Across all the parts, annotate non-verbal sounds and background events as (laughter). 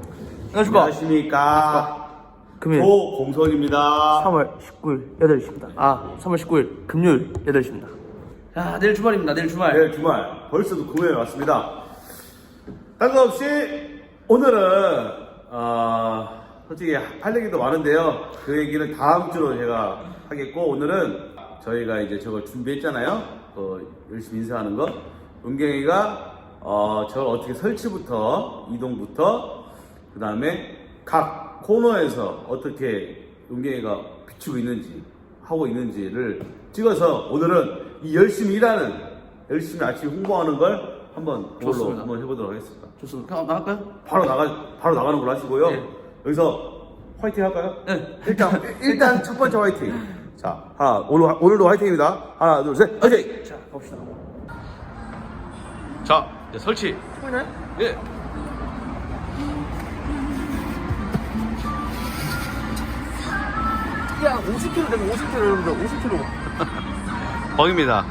안녕하십니까. 안녕하십니까. 금요일 조공선입니다. 3월 19일 8시입니다. 아, 3월 19일 금요일 8시입니다. 야, 내일 주말입니다. 내일 주말. 내일 주말 벌써도 금요일 왔습니다. 딴거없이 오늘은 어, 솔직히 할 얘기도 많은데요. 그 얘기는 다음 주로 제가 하겠고 오늘은 저희가 이제 저거 준비했잖아요. 그 열심히 인사하는 거. 은경이가 어, 저걸 어떻게 설치부터 이동부터 그 다음에 각 코너에서 어떻게 은경이가 비추고 있는지 하고 있는지를 찍어서 오늘은 이 열심히 일하는 열심히 아침 홍보하는 걸 한번 그걸로 좋습니다. 한번 해보도록 하겠습니다. 좋습니다. 그럼 나갈까요? 바로 나가 바로 나가는 걸로 하시고요. 네. 여기서 화이팅 할까요? 네. 일단 (laughs) 일단 첫 번째 화이팅. 자 하나 오늘 오늘도 화이팅입니다. 하나 둘 셋. 화이팅. 자, 갑시다. 자 이제 설치. 보이나요? 예. 50kg 되면 50kg 여러분들, 50kg. 뻥입니다.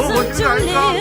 我我去一下